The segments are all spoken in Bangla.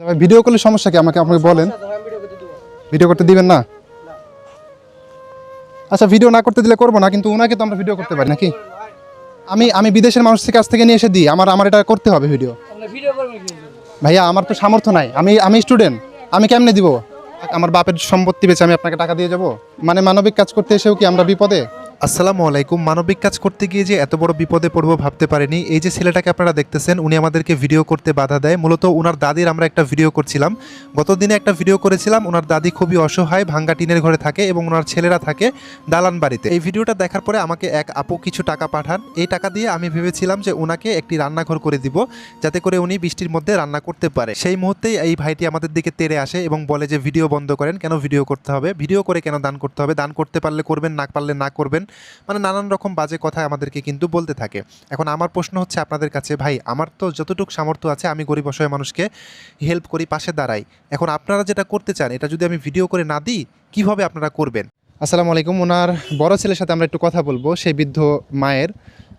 আচ্ছা ভিডিও করলে সমস্যা কি? আমাকে আমাকে বলেন। ভিডিও করতে দিবেন না? আচ্ছা ভিডিও না করতে দিলে করব না কিন্তু ওনাকে তো আমরা ভিডিও করতে পারি নাকি? আমি আমি বিদেশের মানুষের কাছ থেকে নিয়ে এসে দিই আমার আমার এটা করতে হবে ভিডিও ভাইয়া আমার তো সামর্থ্য নাই। আমি আমি স্টুডেন্ট আমি কেমনে দিব? আমার বাপের সম্পত্তি বেছে আমি আপনাকে টাকা দিয়ে যাব? মানে মানবিক কাজ করতে এসেও কি আমরা বিপদে? আসসালামু আলাইকুম। মানবিক কাজ করতে গিয়ে যে এত বড় বিপদে পড়ব ভাবতে পারিনি। এই যে ছেলেটাকে আপনারা দেখতেছেন, উনি আমাদেরকে ভিডিও করতে বাধা দেয়। মূলত ওনার দাদির আমরা একটা ভিডিও করছিলাম। গত দিনে একটা ভিডিও করেছিলাম ওনার দাদি খুবই অসহায়, ভাঙ্গা টিনের ঘরে থাকে এবং ওনার ছেলেরা থাকে দালান বাড়িতে। এই ভিডিওটা দেখার পরে আমাকে এক আপু কিছু টাকা পাঠান। এই টাকা দিয়ে আমি ভেবেছিলাম যে ওনাকে একটি রান্নাঘর করে দিব, যাতে করে উনি বৃষ্টির মধ্যে রান্না করতে পারে। সেই মুহূর্তেই এই ভাইটি আমাদের দিকে তেড়ে আসে এবং বলে যে, ভিডিও বন্ধ করেন। কেন ভিডিও করতে হবে? ভিডিও করে কেন দান করতে হবে? দান করতে পারলে করবেন, না পারলে না করবেন? মানে নানান রকম বাজে কথা আমাদেরকে কিন্তু বলতে থাকে। এখন আমার প্রশ্ন হচ্ছে আপনাদের কাছে ভাই আমার তো যতটুকু সামর্থ্য আছে আমি গরিব অসহায় মানুষকে হেল্প করি পাশে দাঁড়াই। এখন আপনারা যেটা করতে চান এটা যদি আমি ভিডিও করে না দিই কীভাবে আপনারা করবেন? আসসালামু আলাইকুম ওনার বড় ছেলের সাথে আমরা একটু কথা বলব সেই বৃদ্ধ মায়ের।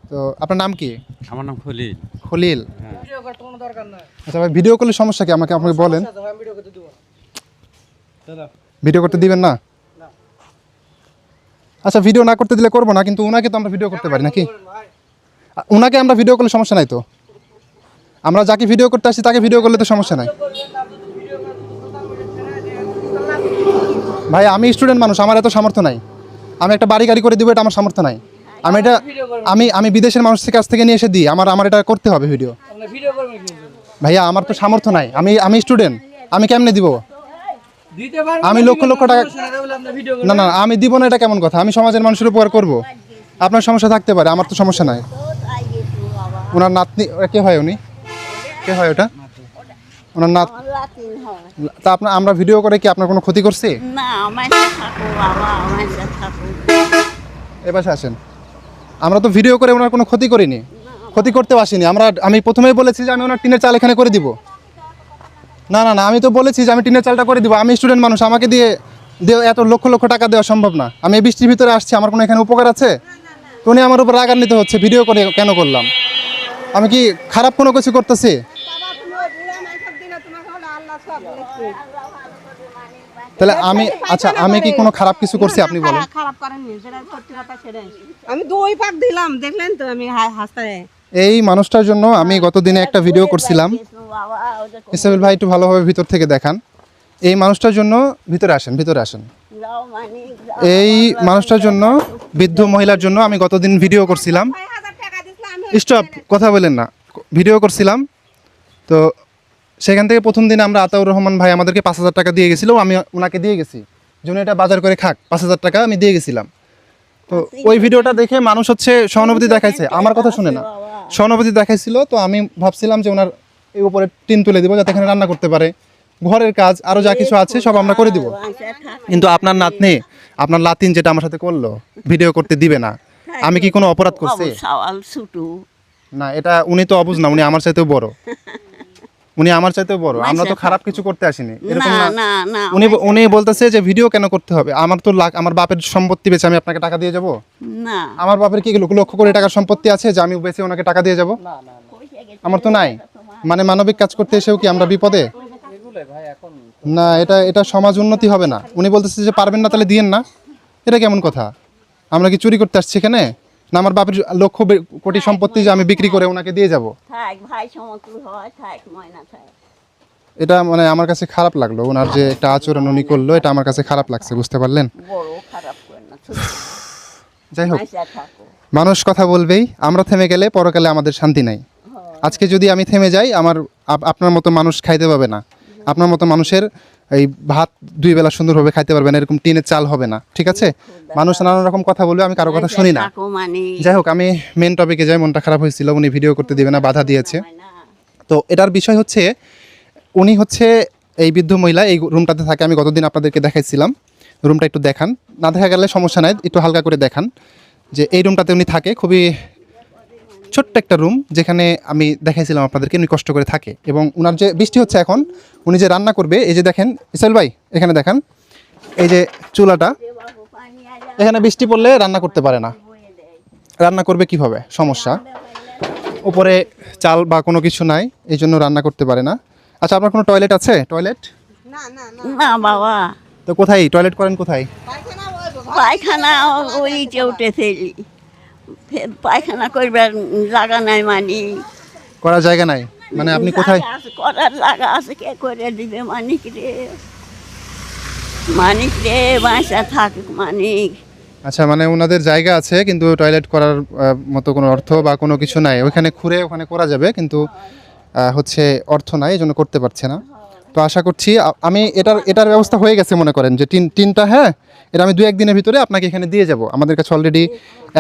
তো আপনার নাম কি? আমার নাম খলিল। খলিল। ভিডিও করতে কোনো দরকার নাই। আচ্ছা ভাই ভিডিও করলে সমস্যা কি? আমাকে আমাকে বলেন। ভিডিও করতে দিব। না দাদা ভিডিও করতে দিবেন না? আচ্ছা ভিডিও না করতে দিলে করব না কিন্তু ওনাকে তো আমরা ভিডিও করতে পারি নাকি? ওনাকে আমরা ভিডিও করলে সমস্যা নাই তো? আমরা যাকে ভিডিও করতে আসি তাকে ভিডিও করলে তো সমস্যা নাই। ভাই আমি স্টুডেন্ট মানুষ আমার এত সামর্থ্য নাই। আমি একটা বাড়ি গাড়ি করে দিব এটা আমার সামর্থ্য নাই। আমি এটা আমি আমি বিদেশের মানুষের কাছ থেকে নিয়ে এসে দিই আমার আমার এটা করতে হবে ভিডিও ভাইয়া আমার তো সামর্থ্য নাই। আমি আমি স্টুডেন্ট আমি কেমনে দিব? আমি লক্ষ লক্ষ টাকা- না না আমি দিব না এটা কেমন কথা? আমি সমাজের মানুষের উপকার করব। আপনার সমস্যা থাকতে পারে আমার তো সমস্যা নাই। ওনার নাতনি কে হয় উনি? কে হয় ওটা? ওনার নাত তা আপনার আমরা ভিডিও করে কি আপনার কোনো ক্ষতি করছি? না আমার থাকো বাবা আমার থাকো। এ পাশে আসেন। আমরা তো ভিডিও করে ওনার কোনো ক্ষতি করিনি। ক্ষতি করতেও আসিনি। আমরা আমি প্রথমেই বলেছি যে আমি ওনার টিনের চাল এখানে করে দিব। না না না আমি তো বলেছি যে আমি টিনের চালটা করে দিব। আমি স্টুডেন্ট মানুষ আমাকে দিয়ে এত লক্ষ লক্ষ টাকা দেওয়া সম্ভব না। আমি এই বৃষ্টির ভিতরে আসছি আমার কোনো এখানে উপকার আছে? উনি আমার উপর রাগান্বিত হচ্ছে ভিডিও করে কেন করলাম? আমি কি খারাপ কোনো কিছু করতেছি? তাহলে আমি আচ্ছা আমি কি কোনো খারাপ কিছু করছি আপনি বলেন। খারাপ করেননি সেটা সত্যি কথা সেটাই আমি দুই পাক দিলাম দেখলেন তো আমি হাসতে এই মানুষটার জন্য আমি গত দিনে একটা ভিডিও করছিলাম। বাবা ভাই একটু ভালোভাবে ভিতর থেকে দেখান। এই মানুষটার জন্য ভিতরে আসেন ভিতরে আসেন। এই মানুষটার জন্য বৃদ্ধ মহিলার জন্য আমি গতদিন ভিডিও করছিলাম। স্টপ কথা বলেন না। ভিডিও করছিলাম। তো সেখান থেকে প্রথম দিন আমরা আতাউর রহমান ভাই আমাদেরকে পাঁচ হাজার টাকা দিয়ে গেছিল আমি ওনাকে দিয়ে গেছি। যেন এটা বাজার করে খাক পাঁচ হাজার টাকা আমি দিয়ে গেছিলাম। তো ওই ভিডিওটা দেখে মানুষ হচ্ছে সহানুভূতি দেখাইছে। আমার কথা শুনে না। সহানুভূতি দেখাইছিল তো আমি ভাবছিলাম যে ওনার এই উপরে টিন তুলে দিব যাতে এখানে রান্না করতে পারে। ঘরের কাজ আরও যা কিছু আছে সব আমরা করে দিব। কিন্তু আপনার নাতনি আপনার লাতিন যেটা আমার সাথে করল ভিডিও করতে দিবে না। আমি কি কোনো অপরাধ করছি? না এটা উনি তো অবুঝ না উনি আমার চাইতেও বড়। উনি আমার চাইতেও বড়। আমরা তো খারাপ কিছু করতে আসিনি। এরকম না। না না না উনি উনি বলতেছে যে ভিডিও কেন করতে হবে? আমার তো লাখ আমার বাপের সম্পত্তি বেচে আমি আপনাকে টাকা দিয়ে যাব? না। আমার বাপের কি লক্ষ লক্ষ কোটি টাকার সম্পত্তি আছে যে আমি বেচে ওনাকে টাকা দিয়ে যাব? আমার তো নাই। মানে মানবিক কাজ করতে এসেও কি আমরা বিপদে? না এটা এটা সমাজ উন্নতি হবে না। উনি বলতেছে যে পারবেন না তাহলে দিয়েন না। এটা কেমন কথা? আমরা কি চুরি করতে আসছি এখানে? না আমার বাপের লক্ষ কোটি সম্পত্তি যে আমি বিক্রি করে ওনাকে দিয়ে যাব? হয় এটা মানে আমার কাছে খারাপ লাগল। ওনার যে একটা আচরণ উনি করল এটা আমার কাছে খারাপ লাগছে বুঝতে পারলেন? যাই হোক মানুষ কথা বলবেই আমরা থেমে গেলে পরকালে আমাদের শান্তি নাই। আজকে যদি আমি থেমে যাই আমার আপনার মতো মানুষ খাইতে পাবে না। আপনার মতো মানুষের এই ভাত দুই বেলা সুন্দরভাবে খাইতে পারবে না এরকম টিনের চাল হবে না ঠিক আছে? মানুষ নানান রকম কথা বলবে আমি কারও কথা শুনি না। মানে। যাই হোক আমি মেন টপিকে যাই মনটা খারাপ হয়েছিল উনি ভিডিও করতে দেবে না বাধা দিয়েছে। তো এটার বিষয় হচ্ছে উনি হচ্ছে এই বৃদ্ধ মহিলা এই রুমটাতে থাকে আমি গতদিন আপনাদেরকে দেখাইছিলাম। রুমটা একটু দেখান। না দেখা গেলে সমস্যা নাই একটু হালকা করে দেখান। যে এই রুমটাতে উনি থাকে খুবই ছোট্ট একটা রুম যেখানে আমি দেখাইছিলাম আপনাদেরকে উনি কষ্ট করে থাকে। এবং উনার যে বৃষ্টি হচ্ছে এখন উনি যে রান্না করবে এই যে দেখেন ইসাইল ভাই এখানে দেখান। এই যে চুলাটা এখানে বৃষ্টি পড়লে রান্না করতে পারে না। রান্না করবে কীভাবে? সমস্যা। উপরে চাল বা কোনো কিছু নাই এই জন্য রান্না করতে পারে না। আচ্ছা আপনার কোনো টয়লেট আছে? টয়লেট না না না। না বাবা। তো কোথায়? টয়লেট করেন কোথায়? পায়খানা ওই যে পায়খানা করবার জায়গা নাই মানি। করার জায়গা নাই? মানে আপনি কোথায় করার জায়গা আছে কে করে দিবে মানিক রে? মানিক রে বাসা থাকুক মানিক। আচ্ছা মানে ওনাদের জায়গা আছে কিন্তু টয়লেট করার মতো কোনো অর্থ বা কোনো কিছু নাই। ওইখানে খুঁড়ে ওখানে করা যাবে কিন্তু হচ্ছে অর্থ নাই এই জন্য করতে পারছে না। তো আশা করছি আমি এটার এটার ব্যবস্থা হয়ে গেছে মনে করেন যে টিন টিনটা হ্যাঁ এটা আমি দু একদিনের ভিতরে আপনাকে এখানে দিয়ে যাব। আমাদের কাছে অলরেডি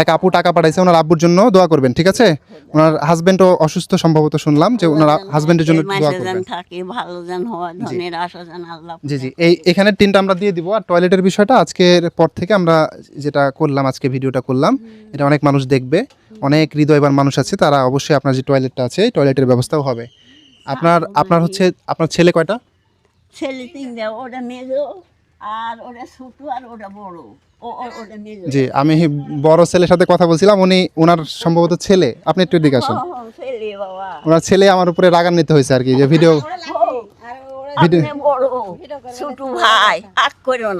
এক আপু টাকা পাঠাইছে ওনার আব্বুর জন্য দোয়া করবেন ঠিক আছে? ওনার হাজবেন্ডও অসুস্থ সম্ভবত শুনলাম যে ওনার হাজবেন্ডের জন্য দোয়া করবেন। থাকে ভালো যেন ধনের আশা যেন আল্লাহ জি জি এই এখানের টিনটা আমরা দিয়ে দিব আর টয়লেটের বিষয়টা আজকের পর থেকে আমরা যেটা করলাম আজকে ভিডিওটা করলাম এটা অনেক মানুষ দেখবে অনেক হৃদয়বান মানুষ আছে তারা অবশ্যই আপনার যে টয়লেটটা আছে টয়লেটের ব্যবস্থাও হবে। আপনার আপনার হচ্ছে আপনার ছেলে কয়টা? ছেলে তিনটা ওটা মেজো আর ওটা ছোট আর ওটা বড়। জি আমি বড় ছেলের সাথে কথা বলছিলাম উনি ওনার সম্ভবত ছেলে। আপনি একটু এদিকে আসুন। ওনার ছেলে আমার উপরে রাগান্বিত হয়েছে আর কি যে ভিডিও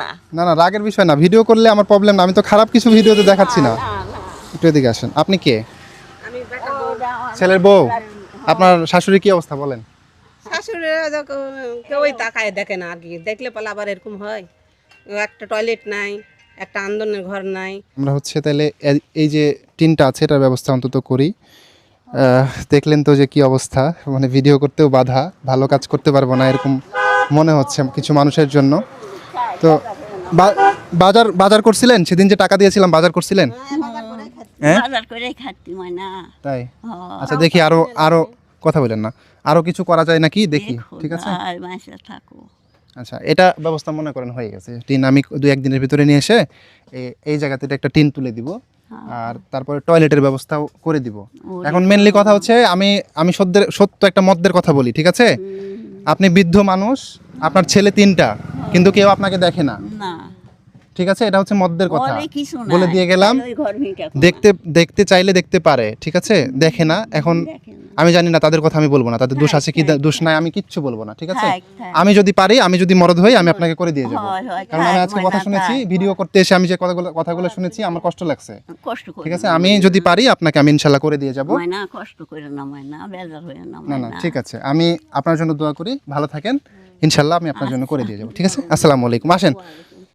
না। না রাগের বিষয় না। ভিডিও করলে আমার প্রবলেম না আমি তো খারাপ কিছু ভিডিওতে দেখাচ্ছি না। একটু এদিকে আসেন। আপনি কে? ছেলের বউ। আপনার শাশুড়ি কি অবস্থা বলেন? শাশুড়িরা যখন কেউই তাকায় দেখে না আর কি দেখলে পালে আবার এরকম হয়। একটা টয়লেট নাই একটা আন্দোলনের ঘর নাই। আমরা হচ্ছে তাহলে এই যে টিনটা আছে এটার ব্যবস্থা অন্তত করি। দেখলেন তো যে কি অবস্থা। মানে ভিডিও করতেও বাধা ভালো কাজ করতে পারব না এরকম মনে হচ্ছে কিছু মানুষের জন্য। তো বাজার বাজার করছিলেন? সেদিন যে টাকা দিয়েছিলাম বাজার করছিলেন? হ্যাঁ মানে তাই? আচ্ছা দেখি আরও আরও কথা বলেন না। আরও কিছু করা যায় নাকি? দেখি ঠিক আছে? থাকো আচ্ছা এটা ব্যবস্থা মনে করেন হয়ে গেছে। টিন আমি দু একদিনের ভিতরে নিয়ে এসে এই জায়গাতে একটা টিন তুলে দিব। আর তারপরে টয়লেটের ব্যবস্থাও করে দিব। এখন মেনলি কথা হচ্ছে আমি আমি সত্যের সত্য একটা মদ্যের কথা বলি ঠিক আছে? আপনি বৃদ্ধ মানুষ আপনার ছেলে তিনটা কিন্তু কেউ আপনাকে দেখে না। ঠিক আছে? এটা হচ্ছে মদ্যের কথা। বলে দিয়ে গেলাম দেখতে দেখতে চাইলে দেখতে পারে ঠিক আছে? দেখে না এখন। আমি জানি না তাদের কথা আমি বলব না তাদের দোষ আছে কি দোষ নাই আমি কিচ্ছু বলব না ঠিক আছে? থাক। আমি যদি পারি আমি যদি মরদ হই আমি আপনাকে করে দিয়ে যাব। হয়, হয়, কারণ আমি আজকে কথা শুনেছি ভিডিও করতে এসে আমি যে কথাগুলো কথাগুলো শুনেছি আমার কষ্ট লাগছে। ঠিক আছে? আমি যদি পারি আপনাকে আমি ইনশাল্লাহ করে দিয়ে যাব। ময়না কষ্ট করে না হয়ে না না না ঠিক আছে। আমি আপনার জন্য দোয়া করি ভালো থাকেন। ইনশাল্লাহ আমি আপনার জন্য করে দিয়ে যাব ঠিক আছে? আসসালামু আলাইকুম। আসেন